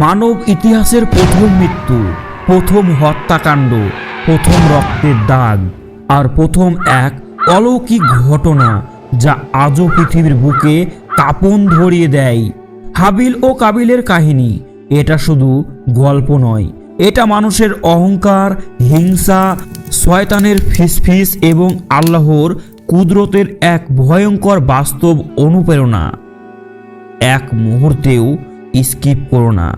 মানব ইতিহাসের প্রথম মৃত্যু, প্রথম হত্যাকাণ্ড, প্রথম রক্তের দাগ আর প্রথম এক অলৌকিক ঘটনা যা আজও পৃথিবীর বুকে কাপন ধরিয়ে দেয়। হাবিল ও কাবিলের কাহিনী, এটা শুধু গল্প নয়, এটা মানুষের অহংকার, হিংসা, শয়তানের ফিসফিস এবং আল্লাহর কুদরতের এক ভয়ঙ্কর বাস্তব অনুপ্রেরণা। এক মুহূর্তেও স্কিপ করো না।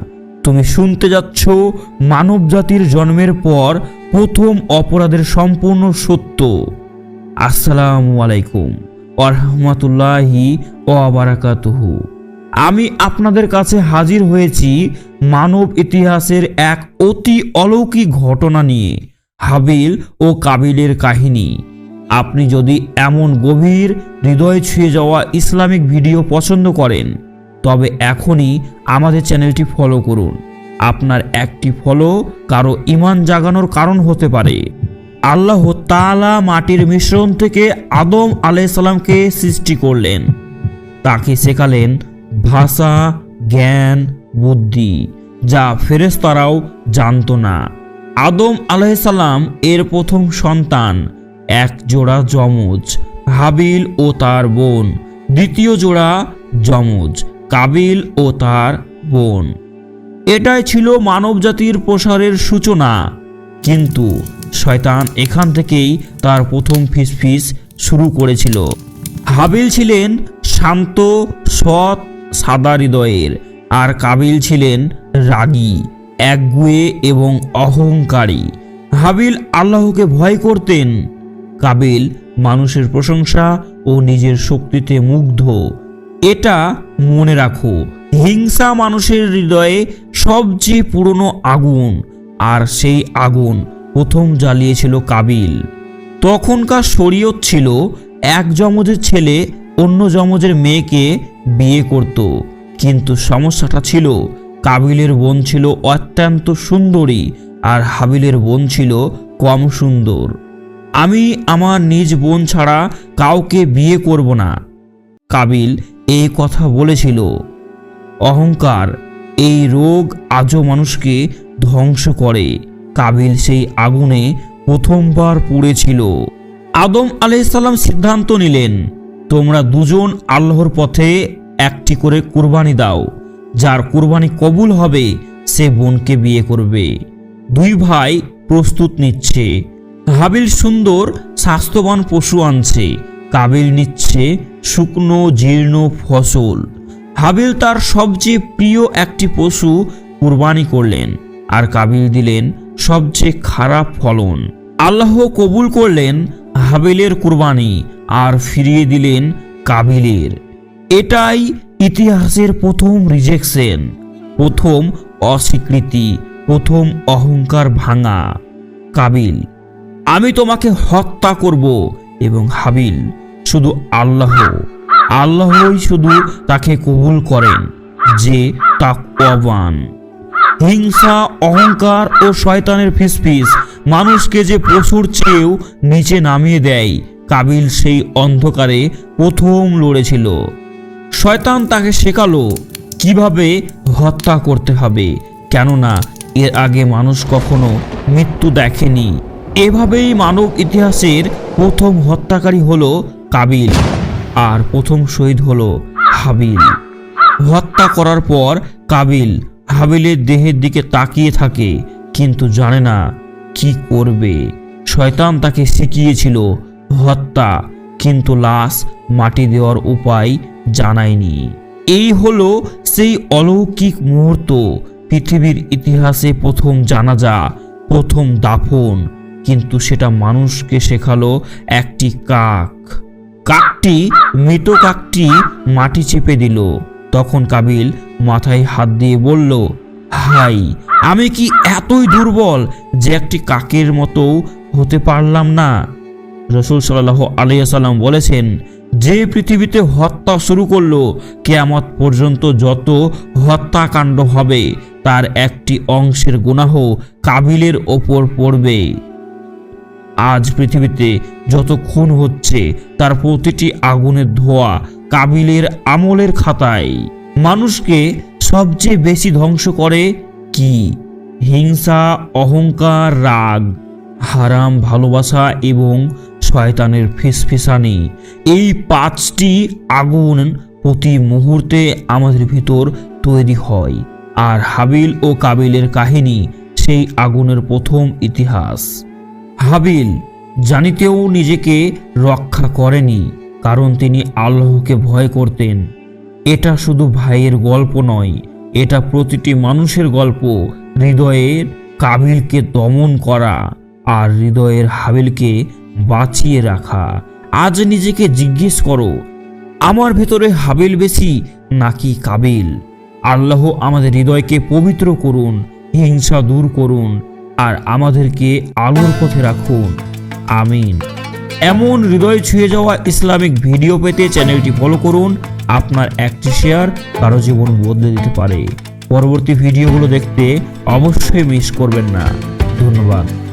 তুমি শুনতে যাচ্ছ মানব জাতির জন্মের পর প্রথম অপরাধের সম্পূর্ণ সত্য। আসসালামু আলাইকুম আরহামতুল্লাহি ওয়াবারাকাতুহু আমি আপনাদের কাছে হাজির হয়েছি মানব ইতিহাসের এক অতি অলৌকিক ঘটনা নিয়ে, হাবিল ও কাবিলের কাহিনী। আপনি যদি এমন গভীর হৃদয় ছুঁয়ে যাওয়া ইসলামিক ভিডিও পছন্দ করেন তবে এখনই আমাদের চ্যানেলটি ফলো করুন। আপনার একটি ফলো কারও ইমান জাগানোর কারণ হতে পারে। আল্লাহ তাআলা মাটির মিশ্রণ থেকে আদম আলাইসাল্লামকে সৃষ্টি করলেন। তাকে শেখালেন ভাষা, জ্ঞান, বুদ্ধি, যা ফেরেশতারাও জানতো না। আদম আলাইসাল্লাম এর প্রথম সন্তান, এক জোড়া যমজ, হাবিল ও তার বোন, দ্বিতীয় জোড়া যমজ। কাবিল ও তার বোন। এটাই ছিল মানবজাতির প্রসারের সূচনা। কিন্তু শয়তান এখান থেকেই তার প্রথম ফিসফিস শুরু করেছিল। হাবিল ছিলেন শান্ত, সৎ, সাদা হৃদয়ের। আর কাবিল ছিলেন রাগী, একগুয়ে এবং অহংকারী। হাবিল আল্লাহকে ভয় করতেন। কাবিল মানুষের প্রশংসা ও নিজের শক্তিতে মুগ্ধ। এটা মনে রাখো, হিংসা মানুষের হৃদয়ে সবচেয়ে পুরনো আগুন, আর সেই আগুন প্রথম জ্বালিয়েছিল কাবিল। তখনকার শরীয়ত ছিল, এক যমজের ছেলে অন্য যমজের মেয়েকে বিয়ে করত। কিন্তু সমস্যাটা ছিল, কাবিলের বোন ছিল অত্যন্ত সুন্দরী, আর হাবিলের বোন ছিল কম সুন্দর। আমি আমার নিজ বোন ছাড়া কাউকে বিয়ে করব না। কাবিল এই কথা বলেছিল। অহংকার এই রোগ আজও মানুষকে ধ্বংস করে। কাবিল সেই আগুনে প্রথমবার পুড়েছিল। আদম আলাইসাল্লাম সিদ্ধান্ত নিলেন, তোমরা দুজন আল্লাহর পথে একটি করে কুরবানি দাও। যার কুরবানি কবুল হবে, সে বোনকে বিয়ে করবে। দুই ভাই প্রস্তুত নিচ্ছে। হাবিল সুন্দর, স্বাস্থ্যবান পশু আনছে। কাবিল নিচ্ছে শুকনো, জীর্ণ ফসল। হাবিল তার সবচেয়ে প্রিয় একটি পশু কুরবানি করলেন আর কাবিল দিলেন সবচেয়ে খারাপ ফলন। আল্লাহ কবুল করলেন হাবিলের কুরবানি আর ফিরিয়ে দিলেন কাবিলের। এটাই ইতিহাসের প্রথম রিজেকশন, প্রথম অস্বীকৃতি, প্রথম অহংকার ভাঙা। কাবিল, আমি তোমাকে হত্যা করব এবং হাবিল শুধু আল্লাহ। আল্লাহই শুধু তাকে কবুল করেন, যে তাকওয়াবান হিংসা, অহংকার ও শয়তানের ফিসফিস মানুষকে যে পশুর চেয়েও নিচে নামিয়ে দেয়, কাবিল সেই অন্ধকারে প্রথম লড়েছিল। শয়তান তাকে শেখালো কীভাবে হত্যা করতে হবে, কেননা এর আগে মানুষ কখনো মৃত্যু দেখেনি। এভাবেই মানব ইতিহাসের প্রথম হত্যাকারী হলো কাবিল। আর প্রথম শহীদ হল হাবিল। হত্যা করার পর কাবিল হাবিলের দেহের দিকে তাকিয়ে থাকে, কিন্তু জানে না কি করবে। শয়তান তাকে শিখিয়েছিল হত্যা, কিন্তু লাশ মাটি দেওয়ার উপায় জানায়নি। এই হলো সেই অলৌকিক মুহূর্ত, পৃথিবীর ইতিহাসে প্রথম জানাজা, প্রথম দাফন, কিন্তু সেটা মানুষকে শেখালো একটি কাক। কাকটি, মৃত কাকটি মাটি চেপে দিল। তখন কাবিল মাথায় হাত দিয়ে বলল, হাই, আমি কি এতই দুর্বল যে একটি কাকের মতো হতে পারলাম না? রসুল সাল্লাহ আলিয়াল্লাম বলেছেন, যে পৃথিবীতে হত্যা শুরু করল, কেয়ামত পর্যন্ত যত হত্যাকাণ্ড হবে, তার একটি অংশের গুনাহ কাবিলের ওপর পড়বে। আজ পৃথিবীতে যত খুন হচ্ছে, তার প্রতিটি আগুনের ধোয়া কাবিলের আমলের খাতায়। মানুষকে সবচেয়ে বেশি ধ্বংস করে কি? হিংসা, অহংকার, রাগ, হারাম ভালোবাসা এবং শয়তানের ফিসফিসানি। এই পাঁচটি আগুন প্রতি মুহূর্তে আমাদের ভিতর তৈরি হয়। আর হাবিল ও কাবিলের কাহিনী সেই আগুনের প্রথম ইতিহাস। হাবিল, জানিতেও নিজেকে রক্ষা করেনি, কারণ তিনি আল্লাহকে ভয় করতেন। এটা শুধু ভাইয়ের গল্প নয়, এটা প্রতিটি মানুষের গল্প। হৃদয়ের কাবিলকে দমন করা আর হৃদয়ের হাবিলকে বাঁচিয়ে রাখা। আজ নিজেকে জিজ্ঞেস করো, আমার ভেতরে হাবিল বেশি নাকি কাবিল? আল্লাহ আমাদের হৃদয়কে পবিত্র করুন, হিংসা দূর করুন আর আমাদেরকে আলোর পথে রাখুন। আমিন। এমন হৃদয় ছুঁয়ে যাওয়া ইসলামিক ভিডিও পেতে চ্যানেলটি ফলো করুন। আপনার একটি শেয়ার কারও জীবন বদলে দিতে পারে। পরবর্তী ভিডিওগুলো দেখতে অবশ্যই মিস করবেন না। ধন্যবাদ।